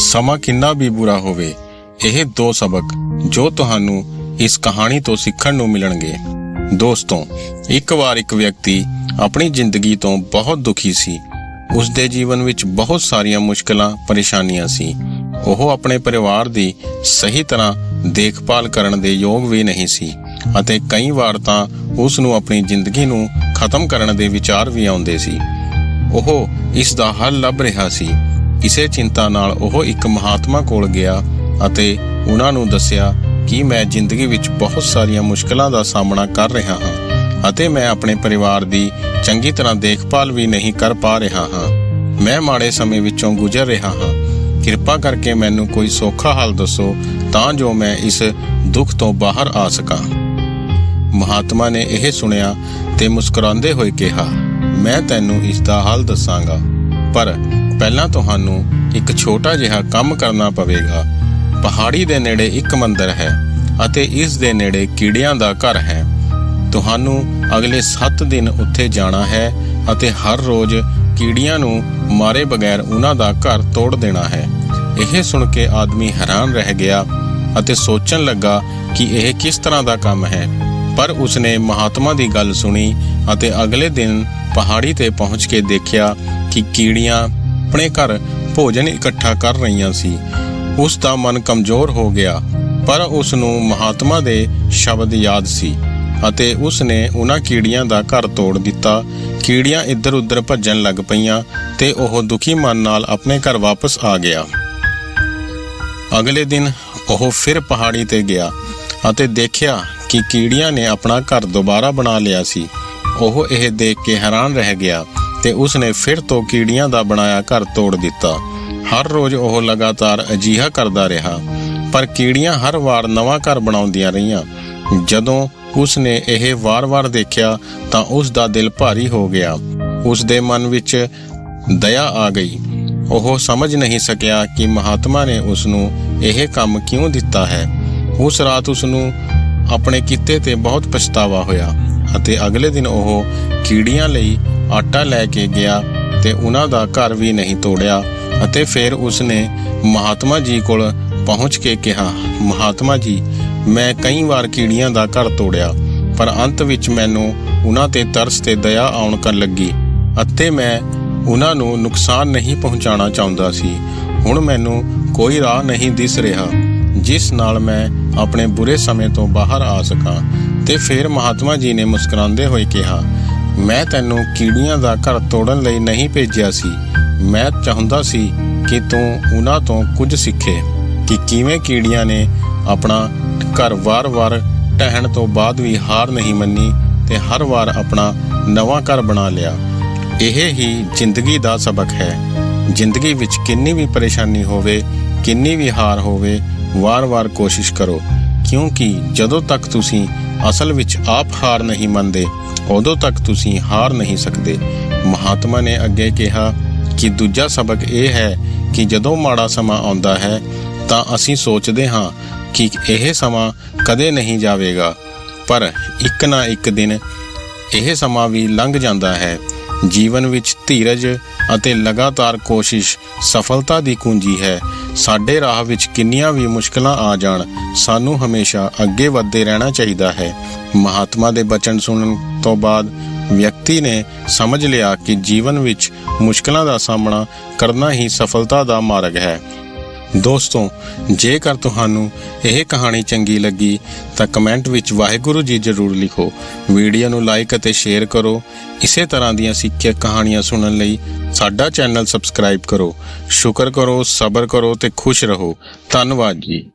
ਸਮਾਂ ਕਿੰਨਾ ਵੀ ਬੁਰਾ ਹੋਵੇ, ਇਹ ਦੋ ਸਬਕ ਜੋ ਤੁਹਾਨੂੰ ਇਸ ਕਹਾਣੀ ਤੋਂ ਸਿੱਖਣ ਨੂੰ ਮਿਲਣਗੇ। ਦੋਸਤੋ, ਇੱਕ ਵਾਰ ਇੱਕ ਵਿਅਕਤੀ ਆਪਣੀ ਜ਼ਿੰਦਗੀ ਤੋਂ ਬਹੁਤ ਦੁਖੀ ਸੀ। ਉਸ ਦੇ ਜੀਵਨ ਵਿੱਚ ਬਹੁਤ ਸਾਰੀਆਂ ਮੁਸ਼ਕਲਾਂ, ਪਰੇਸ਼ਾਨੀਆਂ ਸੀ। ਉਹ ਆਪਣੇ ਪਰਿਵਾਰ ਦੀ ਸਹੀ ਤਰ੍ਹਾਂ ਦੇਖਭਾਲ ਕਰਨ ਦੇ ਯੋਗ ਵੀ ਨਹੀਂ ਸੀ ਅਤੇ ਕਈ ਵਾਰ ਤਾਂ ਉਸ ਨੂੰ ਆਪਣੀ ਜ਼ਿੰਦਗੀ ਨੂੰ ਖਤਮ ਕਰਨ ਦੇ ਵਿਚਾਰ ਵੀ ਆਉਂਦੇ ਸੀ। ਉਹ ਇਸ ਦਾ ਹੱਲ ਲੱਭ ਰਿਹਾ ਸੀ। ਇਸੇ ਚਿੰਤਾ ਨਾਲ ਉਹ ਇੱਕ ਮਹਾਤਮਾ ਕੋਲ ਗਿਆ ਅਤੇ ਉਹਨਾਂ ਨੂੰ ਦੱਸਿਆ ਕਿ ਮੈਂ ਜ਼ਿੰਦਗੀ ਵਿੱਚ ਬਹੁਤ ਸਾਰੀਆਂ ਮੁਸ਼ਕਲਾਂ ਦਾ ਸਾਹਮਣਾ ਕਰ ਰਿਹਾ ਹਾਂ ਅਤੇ ਮੈਂ ਆਪਣੇ ਪਰਿਵਾਰ ਦੀ ਚੰਗੀ ਤਰ੍ਹਾਂ ਦੇਖਭਾਲ ਵੀ ਨਹੀਂ ਕਰ ਪਾ ਰਿਹਾ ਹਾਂ। ਮੈਂ ਮਾੜੇ ਸਮੇਂ ਵਿੱਚੋਂ ਗੁਜ਼ਰ ਰਿਹਾ ਹਾਂ। ਕਿਰਪਾ ਕਰਕੇ ਮੈਨੂੰ ਕੋਈ ਸੌਖਾ ਹੱਲ ਦੱਸੋ ਤਾਂ ਜੋ ਮੈਂ ਇਸ ਦੁੱਖ ਤੋਂ ਬਾਹਰ ਆ ਸਕਾਂ। ਮਹਾਤਮਾ ਨੇ ਇਹ ਸੁਣਿਆ ਤੇ ਮੁਸਕਰਾਉਂਦੇ ਹੋਏ ਕਿਹਾ ਮੈਂ ਤੈਨੂੰ ਇਸ ਦਾ ਹੱਲ ਦੱਸਾਂਗਾ। ਪਰ ਪਹਿਲਾਂ ਤੁਹਾਨੂੰ ਇੱਕ ਛੋਟਾ ਜਿਹਾ ਕੰਮ ਕਰਨਾ ਪਵੇਗਾ। ਪਹਾੜੀ ਦੇ ਨੇੜੇ ਇੱਕ ਮੰਦਰ ਹੈ ਅਤੇ ਇਸ ਦੇ ਨੇੜੇ ਕੀੜਿਆਂ ਦਾ ਘਰ ਹੈ। ਤੁਹਾਨੂੰ ਅਗਲੇ 7 ਦਿਨ ਉੱਥੇ ਜਾਣਾ ਹੈ ਅਤੇ ਹਰ ਰੋਜ਼ ਕੀੜੀਆਂ ਨੂੰ ਮਾਰੇ ਬਗੈਰ ਉਹਨਾਂ ਦਾ ਘਰ ਤੋੜ ਦੇਣਾ ਹੈ। ਇਹ ਸੁਣ ਕੇ ਆਦਮੀ ਹੈਰਾਨ ਰਹਿ ਗਿਆ ਅਤੇ ਸੋਚਣ ਲੱਗਾ ਕਿ ਇਹ ਕਿਸ ਤਰ੍ਹਾਂ ਦਾ ਕੰਮ ਹੈ। ਪਰ ਉਸਨੇ ਮਹਾਤਮਾ ਦੀ ਗੱਲ ਸੁਣੀ ਅਤੇ ਅਗਲੇ ਦਿਨ ਪਹਾੜੀ ਤੇ ਪਹੁੰਚ ਕੇ ਦੇਖਿਆ ਕਿ ਕੀੜੀਆਂ ਆਪਣੇ ਘਰ ਭੋਜਨ ਇਕੱਠਾ ਕਰ ਰਹੀਆਂ ਸੀ। ਉਸ ਦਾ ਮਨ ਕਮਜ਼ੋਰ ਹੋ ਗਿਆ, ਪਰ ਉਸ ਨੂੰ ਮਹਾਤਮਾ ਦੇ ਸ਼ਬਦ ਯਾਦ ਸੀ ਅਤੇ ਉਸ ਨੇ ਉਹਨਾਂ ਕੀੜੀਆਂ ਦਾ ਘਰ ਤੋੜ ਦਿੱਤਾ। ਕੀੜੀਆਂ ਇੱਧਰ-ਉੱਧਰ ਭੱਜਣ ਲੱਗ ਪਈਆਂ ਤੇ ਉਹ ਦੁਖੀ ਮਨ ਨਾਲ ਆਪਣੇ ਘਰ ਵਾਪਸ ਆ ਗਿਆ। ਅਗਲੇ ਦਿਨ ਉਹ ਫਿਰ ਪਹਾੜੀ ਤੇ ਗਿਆ ਅਤੇ ਦੇਖਿਆ ਕਿ ਕੀੜੀਆਂ ਨੇ ਆਪਣਾ ਘਰ ਦੁਬਾਰਾ ਬਣਾ ਲਿਆ ਸੀ। ਉਹ ਇਹ ਦੇਖ ਕੇ ਹੈਰਾਨ ਰਹਿ ਗਿਆ ਤੇ ਉਸ ਫਿਰ ਤੋਂ ਕੀੜੀਆਂ ਦਾ ਬਣਾਇਆ ਘਰ ਤੋੜ ਦਿੱਤਾ। ਹਰ ਰੋਜ਼ ਉਹ ਲਗਾਤਾਰ ਅਜੀਹਾ ਕਰਦਾ ਰਿਹਾ, ਪਰ ਕੀੜੀਆਂ ਹਰ ਵਾਰ ਨਵਾਂ ਘਰ ਬਣਾਉਂਦੀਆਂ ਰਹੀਆਂ। ਜਦੋਂ ਉਸ ਇਹ ਵਾਰ-ਵਾਰ ਦੇਖਿਆ ਤਾਂ ਉਸ ਦਾ ਦਿਲ ਭਾਰੀ ਹੋ ਗਿਆ। ਉਸ ਦੇ ਮਨ ਵਿੱਚ ਦਇਆ ਆ ਗਈ। ਉਹ ਸਮਝ ਨਹੀਂ ਸਕਿਆ ਕਿ ਮਹਾਤਮਾ ਨੇ ਉਸ ਨੂੰ ਇਹ ਕੰਮ ਕਿਉਂ ਦਿੱਤਾ ਹੈ। ਉਸ ਰਾਤ ਉਸ ਨੂੰ ਆਪਣੇ ਕੀਤੇ ਤੇ ਬਹੁਤ ਪਛਤਾਵਾ ਹੋਇਆ ਅਤੇ ਅਗਲੇ ਦਿਨ ਉਹ ਕੀੜੀਆਂ ਲਈ ਆਟਾ ਲੈ ਕੇ ਗਿਆ ਤੇ ਉਹਨਾਂ ਦਾ ਘਰ ਵੀ ਨਹੀਂ ਤੋੜਿਆ ਅਤੇ ਫਿਰ ਉਸਨੇ ਮਹਾਤਮਾ ਜੀ ਕੋਲ ਪਹੁੰਚ ਕੇ ਕਿਹਾ, ਮਹਾਤਮਾ ਜੀ, ਮੈਂ ਕਈ ਵਾਰ ਕੀੜੀਆਂ ਦਾ ਘਰ ਤੋੜਿਆ, ਪਰ ਅੰਤ ਵਿੱਚ ਮੈਨੂੰ ਉਹਨਾਂ ਤੇ ਤਰਸ ਤੇ ਦਇਆ ਆਉਣ ਕਰ ਲੱਗੀ ਅਤੇ ਮੈਂ ਉਹਨਾਂ ਨੂੰ ਨੁਕਸਾਨ ਨਹੀਂ ਪਹੁੰਚਾਉਣਾ ਚਾਹੁੰਦਾ ਸੀ। ਹੁਣ ਮੈਨੂੰ ਕੋਈ ਰਾਹ ਨਹੀਂ ਦਿਸ ਰਿਹਾ। ਜਿਸ ਨਾਲ ਮੈਂ ਆਪਣੇ ਬੁਰੇ ਸਮੇਂ ਤੋਂ ਬਾਹਰ ਆ ਸਕਾਂ ਤੇ ਫਿਰ ਮਹਾਤਮਾ ਜੀ ਨੇ ਮੁਸਕਰਾਉਂਦੇ ਹੋਏ ਕਿਹਾ, ਮੈਂ ਤੈਨੂੰ ਕੀੜੀਆਂ ਦਾ ਘਰ ਤੋੜਨ ਲਈ ਨਹੀਂ ਭੇਜਿਆ ਸੀ। ਮੈਂ ਚਾਹੁੰਦਾ ਸੀ ਕਿ ਤੂੰ ਉਹਨਾਂ ਤੋਂ ਕੁਝ ਸਿੱਖੇ ਕਿ ਕਿਵੇਂ ਕੀੜੀਆਂ ਨੇ ਆਪਣਾ ਘਰ ਵਾਰ-ਵਾਰ ਢਹਿਣ ਤੋਂ ਬਾਅਦ ਵੀ ਹਾਰ ਨਹੀਂ ਮੰਨੀ ਤੇ ਹਰ ਵਾਰ ਆਪਣਾ ਨਵਾਂ ਘਰ ਬਣਾ ਲਿਆ। ਇਹ ਹੀ ਜ਼ਿੰਦਗੀ ਦਾ ਸਬਕ ਹੈ। ਜ਼ਿੰਦਗੀ ਵਿੱਚ ਕਿੰਨੀ ਵੀ ਪਰੇਸ਼ਾਨੀ ਹੋਵੇ ਕਿੰਨੀ ਵੀ ਹਾਰ ਹੋਵੇ, ਵਾਰ-ਵਾਰ ਕੋਸ਼ਿਸ਼ ਕਰੋ। ਕਿਉਂਕਿ ਜਦੋਂ ਤੱਕ ਤੁਸੀਂ ਅਸਲ ਵਿੱਚ ਆਪ ਹਾਰ ਨਹੀਂ ਮੰਨਦੇ, ਉਦੋਂ ਤੱਕ ਤੁਸੀਂ ਹਾਰ ਨਹੀਂ ਸਕਦੇ। ਮਹਾਤਮਾ ਨੇ ਅੱਗੇ ਕਿਹਾ ਕਿ ਦੂਜਾ ਸਬਕ ਇਹ ਹੈ ਕਿ ਜਦੋਂ ਮਾੜਾ ਸਮਾਂ ਆਉਂਦਾ ਹੈ, ਤਾਂ ਅਸੀਂ ਸੋਚਦੇ ਹਾਂ ਕਿ ਇਹ ਸਮਾਂ ਕਦੇ ਨਹੀਂ ਜਾਵੇਗਾ। ਪਰ ਇੱਕ ਨਾ ਇੱਕ ਦਿਨ ਇਹ ਸਮਾਂ ਵੀ ਲੰਘ ਜਾਂਦਾ ਹੈ। ਜੀਵਨ ਵਿੱਚ ਧੀਰਜ ਅਤੇ ਲਗਾਤਾਰ ਕੋਸ਼ਿਸ਼ ਸਫਲਤਾ ਦੀ ਕੁੰਜੀ ਹੈ। ਸਾਡੇ ਰਾਹ ਵਿੱਚ ਕਿੰਨੀਆਂ ਵੀ ਮੁਸ਼ਕਲਾਂ ਆ ਜਾਣ, ਸਾਨੂੰ ਹਮੇਸ਼ਾ ਅੱਗੇ ਵਧਦੇ ਰਹਿਣਾ ਚਾਹੀਦਾ ਹੈ। ਮਹਾਤਮਾ ਦੇ ਬਚਨ ਸੁਣਨ ਤੋਂ ਬਾਅਦ ਵਿਅਕਤੀ ਨੇ ਸਮਝ ਲਿਆ ਕਿ ਜੀਵਨ ਵਿੱਚ ਮੁਸ਼ਕਲਾਂ ਦਾ ਸਾਹਮਣਾ ਕਰਨਾ ਹੀ ਸਫਲਤਾ ਦਾ ਮਾਰਗ ਹੈ। ਦੋਸਤੋ, ਜੇਕਰ ਤੁਹਾਨੂੰ ਇਹ ਕਹਾਣੀ ਚੰਗੀ ਲੱਗੀ, ਤਾਂ ਕਮੈਂਟ ਵਿੱਚ ਵਾਹਿਗੁਰੂ ਜੀ ਜ਼ਰੂਰ ਲਿਖੋ। ਵੀਡੀਓ ਨੂੰ ਲਾਈਕ ਅਤੇ ਸ਼ੇਅਰ ਕਰੋ। ਇਸੇ ਤਰ੍ਹਾਂ ਦੀਆਂ ਸਿੱਖਿਅਕ ਕਹਾਣੀਆਂ ਸੁਣਨ ਲਈ ਸਾਡਾ ਚੈਨਲ ਸਬਸਕ੍ਰਾਈਬ ਕਰੋ। ਸ਼ੁਕਰ ਕਰੋ, ਸਬਰ ਕਰੋ ਤੇ ਖੁਸ਼ ਰਹੋ। ਧੰਨਵਾਦ ਜੀ।